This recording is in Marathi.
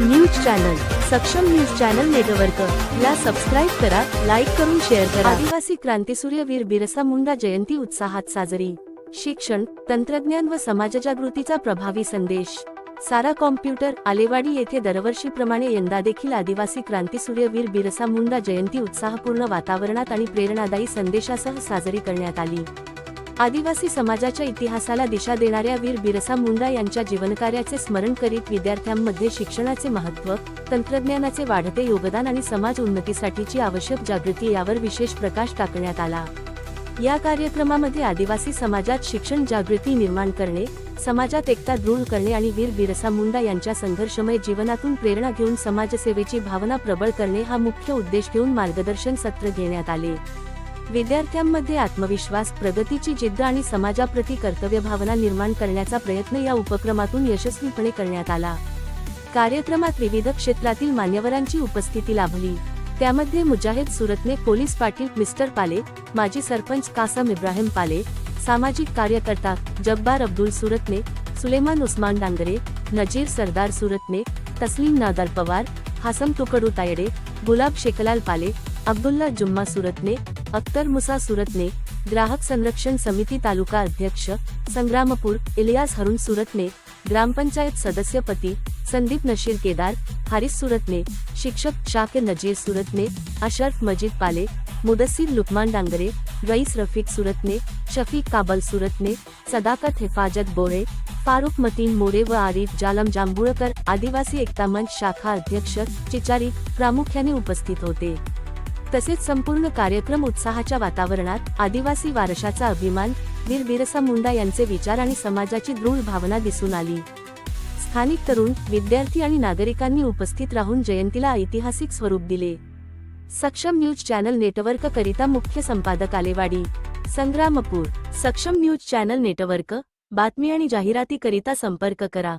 News channel Saksham news channel network. ला सबस्क्राईब करा लाईक करून शेअर करा. आदिवासी क्रांतीसूर्य वीर बिरसा मुंडा जयंती उत्साहात साजरी. शिक्षण तंत्रज्ञान व समाजजागृतीचा प्रभावी संदेश. सारा कॉम्प्युटर आलेवाडी येथे दरवर्षीप्रमाणे यंदा देखील आदिवासी क्रांतीसूर्य वीर बिरसा मुंडा जयंती उत्साहपूर्ण वातावरणात आणि प्रेरणादायी संदेशासह साजरी करण्यात आली. आदिवासी समाजाच्या इतिहासाला दिशा देणाऱ्या वीर बिरसा मुंडा यांच्या जीवनकार्याचे स्मरण करीत विद्यार्थ्यांमध्ये शिक्षणाचे महत्त्व तंत्रज्ञानाचे वाढते योगदान आणि समाज उन्नतीसाठीची आवश्यक जागृती यावर विशेष प्रकाश टाकण्यात आला. या कार्यक्रमामध्ये आदिवासी समाजात शिक्षण जागृती निर्माण करणे समाजात एकता दृढ करणे आणि वीर बिरसा मुंडा यांच्या संघर्षमय जीवनातून प्रेरणा घेऊन समाजसेवेची भावना प्रबळ करणे हा मुख्य उद्देश घेऊन मार्गदर्शन सत्र घेण्यात आले. विद्यार्थ्यांमध्ये आत्मविश्वास प्रगतीची जिद्द आणि समाजाप्रती कर्तव्य भावना निर्माण करण्याचा प्रयत्न या उपक्रमातून यशस्वीपणे करण्यात आला. कार्यक्रमात विविध क्षेत्रातील मान्यवरांची उपस्थिती लाभली. त्यामध्ये मुजाहिद सुरतने पोलीस पाटील मिस्टर पाले माजी सरपंच कासम इब्राहिम पाले सामाजिक कार्यकर्ता जब्बार अब्दुल सुरतने सुलेमान उस्मान डांगरे नजीर सरदार सुरतने तस्लीम नादार पवार हासम तुकडू तायडे गुलाब शेखलाल पाले अब्दुल्ला जुम्मा सुरतने अख्तर मुसा सूरत ने ग्राहक संरक्षण समिति तालुका अध्यक्ष, संग्रामपुर, इलियास हरुण सूरत ने ग्राम पंचायत सदस्य पति, संदीप नशीर केदार, हारिस सूरत ने शिक्षक शाकिर नजीर सूरत ने अशरफ मजीद पाले, मुदस्सिर लुकमान डांगरे, रईस रफीक सूरत ने शफीक काबल सूरत ने सदाकत हिफाजत बोरे, फारूक मतीन मोरे व आरिफ जालम जांभुळकर आदिवासी एकता मंच शाखा अध्यक्ष, चिचारी, प्रामुख्याने उपस्थित होते. तसेच संपूर्ण कार्यक्रम उत्साहाच्या वातावरणात आदिवासी वारशाचा अभिमान वीर बिरसा मुंडा यांचे विचार आणि समाजाची दृढ भावना दिसून आली. स्थानिक तरुण विद्यार्थी आणि नागरिकांनी उपस्थित राहून जयंतीला ऐतिहासिक स्वरूप दिले. सक्षम न्यूज चॅनल नेटवर्क करिता मुख्य संपादक आलेवाडी. संग्रामपूर. सक्षम न्यूज चॅनल नेटवर्क बातमी आणि जाहिराती करिता संपर्क करा.